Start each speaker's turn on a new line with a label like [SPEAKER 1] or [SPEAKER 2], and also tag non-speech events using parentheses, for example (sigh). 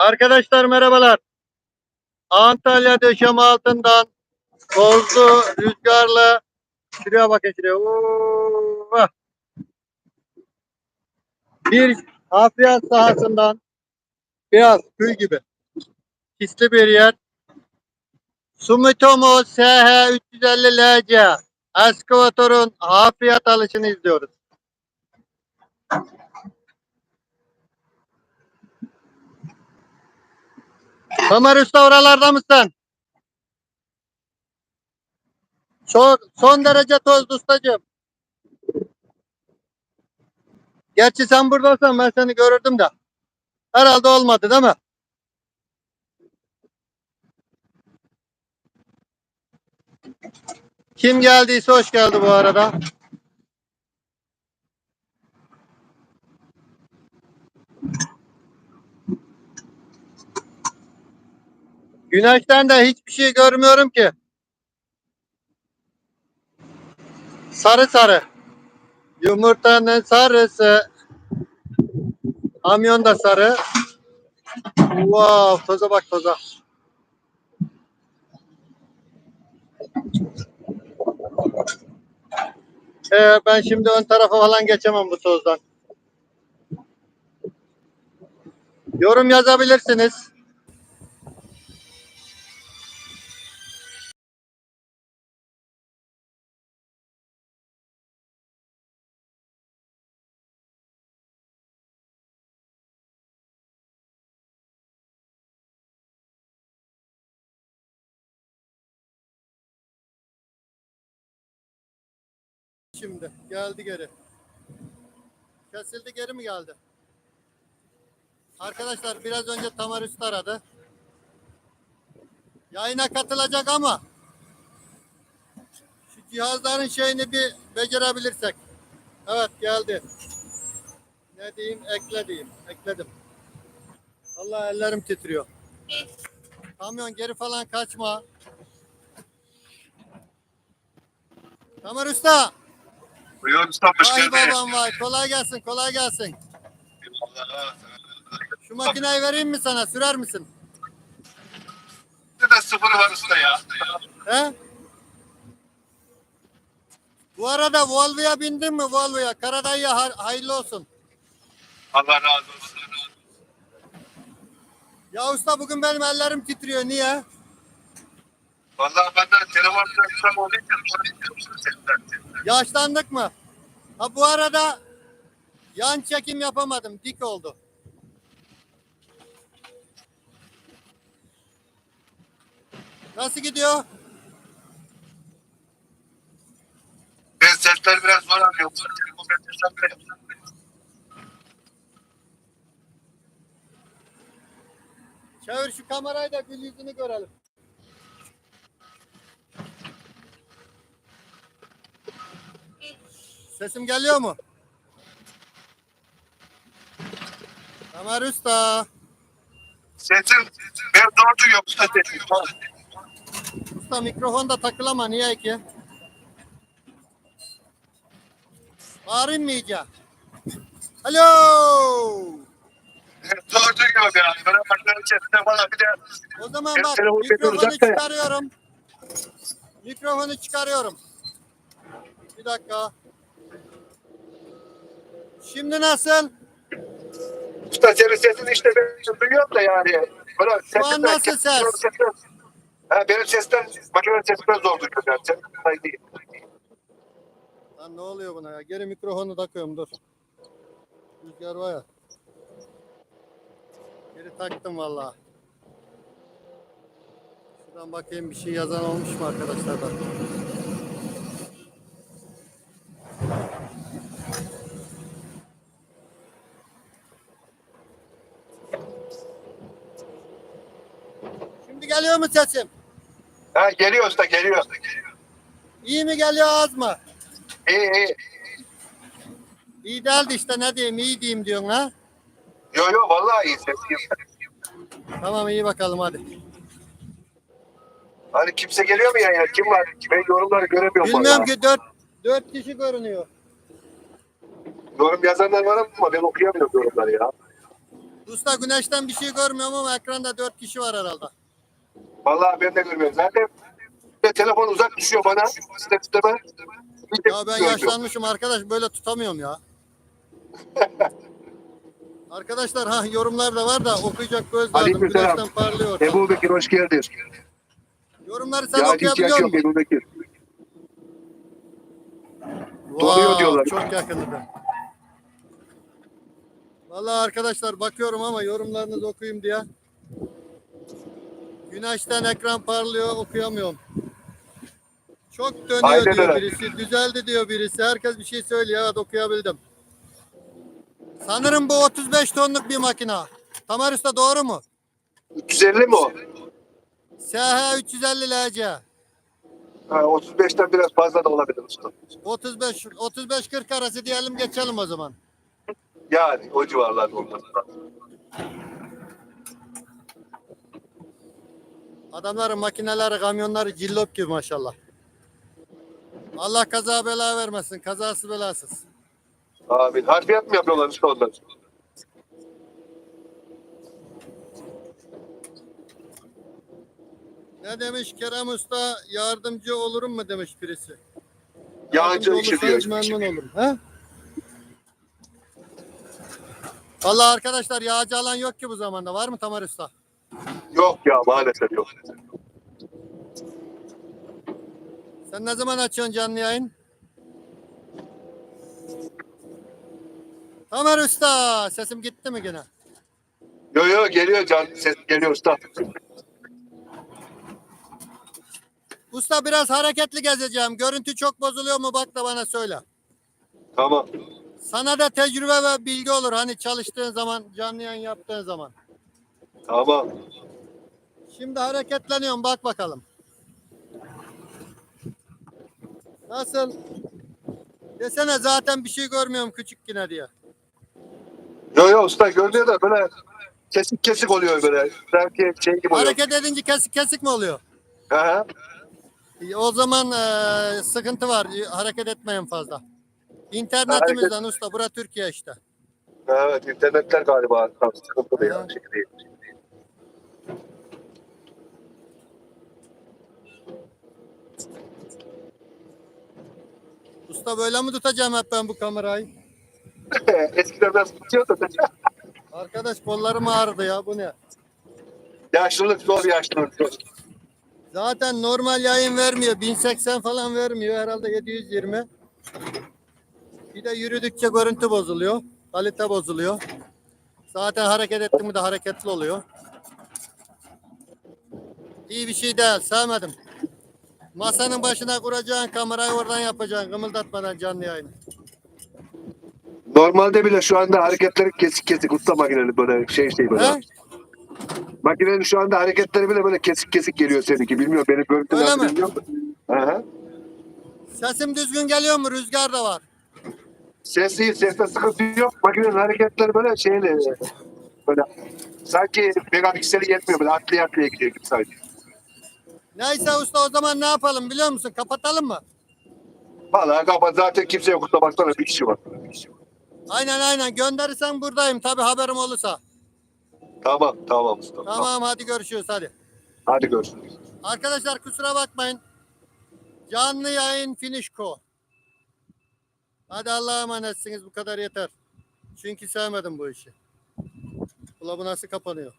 [SPEAKER 1] Arkadaşlar merhabalar. Antalya döşem altından tozlu, rüzgarlı şuraya bakın şuraya. Oo! Bir hafriyat sahasından beyaz kül gibi pisli bir yer. Sumitomo SH 350 LC Eskavatörün hafriyat alışını izliyoruz. Ömer Usta oralarda mısın? Son, son derece tozlu ustacığım. Gerçi sen buradaysan ben seni görürdüm de. Herhalde olmadı değil mi? Kim geldiyse hoş geldi bu arada. Güneşten de hiçbir şey görmüyorum ki. Sarı sarı. Yumurtanın sarısı. Amyon da sarı. Wow, toza bak toza. Ee, ben şimdi ön tarafa falan geçemem bu tozdan. Yorum yazabilirsiniz. Şimdi geldi geri. Kesildi geri mi geldi? Arkadaşlar biraz önce Tamer Usta aradı. Yayına katılacak ama şu cihazların şeyini bir becerebilirsek. Evet geldi. Ne diyeyim? Ekle diyeyim. Ekledim. Allah ellerim titriyor. Kamyon geri falan kaçma. Tamer Usta.
[SPEAKER 2] Buyur usta hoş
[SPEAKER 1] Vay
[SPEAKER 2] geldin.
[SPEAKER 1] babam vay. Kolay gelsin, kolay gelsin.
[SPEAKER 2] Allah'a
[SPEAKER 1] Şu makineyi vereyim mi sana? Sürer misin?
[SPEAKER 2] de sıfır var usta ya.
[SPEAKER 1] He? Bu arada Volvo'ya bindin mi Volvo'ya? Karadayı'ya hay- hayırlı olsun.
[SPEAKER 2] Allah razı olsun.
[SPEAKER 1] Ya usta bugün benim ellerim titriyor. Niye?
[SPEAKER 2] Vallahi ben de telefonda akşam olduğu için.
[SPEAKER 1] Yaşlandık mı? Ha bu arada yan çekim yapamadım. Dik oldu. Nasıl gidiyor?
[SPEAKER 2] Ben sesler biraz zor bile-
[SPEAKER 1] Çevir şu kamerayı da gül yüzünü görelim. Sesim geliyor mu? Ömer Usta.
[SPEAKER 2] Sesin ben zor duyuyorum usta sesini.
[SPEAKER 1] Usta mikrofon da takılama niye ki? Bağırayım mı iyice? Alo!
[SPEAKER 2] Zor duyuyorum ya. Ben başlarım sesine falan bir de
[SPEAKER 1] O zaman bak mikrofonu
[SPEAKER 2] uzakta ya.
[SPEAKER 1] çıkarıyorum. Mikrofonu çıkarıyorum. Bir dakika. Şimdi nasıl?
[SPEAKER 2] usta senin sesini işte ben duyuyorum da yani. Böyle
[SPEAKER 1] Şu an nasıl ses?
[SPEAKER 2] Ha, benim sesten, makinenin sesinden zor duyuyorum yani. Senin sayı değil.
[SPEAKER 1] Lan ne oluyor buna ya? Geri mikrofonu takıyorum dur. Rüzgar var ya. Geri taktım vallahi. Şuradan bakayım bir şey yazan olmuş mu arkadaşlar da. Şimdi geliyor mu sesim?
[SPEAKER 2] Ha, geliyor usta geliyor.
[SPEAKER 1] İyi mi geliyor az mı?
[SPEAKER 2] İyi iyi.
[SPEAKER 1] İyi değildi işte ne diyeyim iyi diyeyim diyorsun ha.
[SPEAKER 2] Yo yo vallahi iyi ses.
[SPEAKER 1] Tamam iyi bakalım hadi.
[SPEAKER 2] Hani kimse geliyor mu ya? ya? Kim var? Ben yorumları göremiyorum
[SPEAKER 1] Bilmiyorum
[SPEAKER 2] vallahi.
[SPEAKER 1] ki dört, dört kişi görünüyor.
[SPEAKER 2] Yorum yazanlar var ama ben okuyamıyorum yorumları ya.
[SPEAKER 1] Usta güneşten bir şey görmüyorum ama ekranda dört kişi var herhalde.
[SPEAKER 2] Vallahi ben de görmüyorum. Zaten de telefon uzak düşüyor bana.
[SPEAKER 1] Ya ben yaşlanmışım arkadaş böyle tutamıyorum ya. (laughs) Arkadaşlar ha yorumlar da var da okuyacak göz lazım.
[SPEAKER 2] Aleykümselam.
[SPEAKER 1] Güneşten parlıyor.
[SPEAKER 2] Ebu Bekir hoş geldin.
[SPEAKER 1] Yorumları sen
[SPEAKER 2] Ya hiç
[SPEAKER 1] okuyabiliyor
[SPEAKER 2] yok
[SPEAKER 1] musun?
[SPEAKER 2] Ebu Bekir. Doluyor diyorlar.
[SPEAKER 1] Çok yakındı. Vallahi arkadaşlar bakıyorum ama yorumlarınızı okuyayım diye. Güneşten ekran parlıyor okuyamıyorum. Çok dönüyor
[SPEAKER 2] Aynen
[SPEAKER 1] diyor
[SPEAKER 2] öyle.
[SPEAKER 1] birisi. Düzeldi diyor birisi. Herkes bir şey söylüyor. Evet okuyabildim. Sanırım bu 35 tonluk bir makina. Tamer Usta doğru mu?
[SPEAKER 2] 350 mi o?
[SPEAKER 1] SH 350 LC.
[SPEAKER 2] Ha, 35'ten biraz fazla da olabilir usta.
[SPEAKER 1] 35 35 40 arası diyelim geçelim o zaman.
[SPEAKER 2] Yani o civarlarda olması lazım.
[SPEAKER 1] Adamların makineleri, kamyonları cillop gibi maşallah. Allah kaza bela vermesin. Kazası belasız.
[SPEAKER 2] Amin. Harfiyat mı yapıyorlar usta onlar?
[SPEAKER 1] Ne demiş Kerem Usta? Yardımcı olurum mu demiş birisi.
[SPEAKER 2] Yağcı işi diyor.
[SPEAKER 1] memnun olurum. He? Vallahi arkadaşlar yağcı alan yok ki bu zamanda. Var mı Tamer Usta?
[SPEAKER 2] Yok ya maalesef yok.
[SPEAKER 1] Sen ne zaman açıyorsun canlı yayın? Tamer Usta sesim gitti mi gene?
[SPEAKER 2] Yo yo geliyor can ses geliyor usta.
[SPEAKER 1] Usta biraz hareketli gezeceğim. Görüntü çok bozuluyor mu bak da bana söyle.
[SPEAKER 2] Tamam.
[SPEAKER 1] Sana da tecrübe ve bilgi olur hani çalıştığın zaman, canlı yayın yaptığın zaman.
[SPEAKER 2] Tamam.
[SPEAKER 1] Şimdi hareketleniyorum bak bakalım. Nasıl? Desene zaten bir şey görmüyorum küçük yine diye.
[SPEAKER 2] Yo yo usta görünüyor da böyle kesik kesik oluyor böyle. Sanki şey gibi oluyor.
[SPEAKER 1] Hareket edince kesik kesik mi oluyor?
[SPEAKER 2] Aha.
[SPEAKER 1] E, O zaman eee, sıkıntı var. E, Hareket etmeyin fazla. İnternetimizden usta. Bura Türkiye işte.
[SPEAKER 2] Evet internetler galiba tam sıkıntılı ya. Şey değil.
[SPEAKER 1] Usta böyle mi tutacağım hep ben bu kamerayı? (laughs)
[SPEAKER 2] Eskiden biraz tutuyordu.
[SPEAKER 1] Arkadaş kollarım ağrıdı ya bu ne?
[SPEAKER 2] yaşlılık zor yaşlılık zor.
[SPEAKER 1] Zaten normal yayın vermiyor. 1080 falan vermiyor. Herhalde 720. Bir de yürüdükçe görüntü bozuluyor. Kalite bozuluyor. Zaten hareket ettim mi de hareketli oluyor. İyi bir şey değil. Sevmedim. Masanın başına kuracaksın kamerayı oradan yapacaksın. Kımıldatmadan canlı yayını.
[SPEAKER 2] Normalde bile şu anda hareketleri kesik kesik usta makinenin böyle şey şey böyle.
[SPEAKER 1] He?
[SPEAKER 2] Makinenin şu anda hareketleri bile böyle kesik kesik geliyor seninki. Bilmiyorum beni görüntü
[SPEAKER 1] Öyle mi?
[SPEAKER 2] bilmiyorum. Aha.
[SPEAKER 1] Sesim düzgün geliyor mu? Rüzgar da var.
[SPEAKER 2] Ses iyi, seste sıkıntı yok. Makinenin hareketleri böyle şeyle böyle sanki megapikseli yetmiyor böyle atlaya atlaya gidiyor gibi sanki.
[SPEAKER 1] Neyse usta o zaman ne yapalım biliyor musun? Kapatalım mı?
[SPEAKER 2] Vallahi kapat zaten kimse yok usta baksana bir kişi var.
[SPEAKER 1] Aynen aynen. Gönderirsen buradayım. Tabi haberim olursa.
[SPEAKER 2] Tamam tamam usta. Tamam.
[SPEAKER 1] Tamam hadi görüşürüz hadi.
[SPEAKER 2] Hadi görüşürüz.
[SPEAKER 1] Arkadaşlar kusura bakmayın. Canlı yayın finişko. Hadi Allah'a emanetsiniz bu kadar yeter. Çünkü sevmedim bu işi. Ula bu nasıl kapanıyor?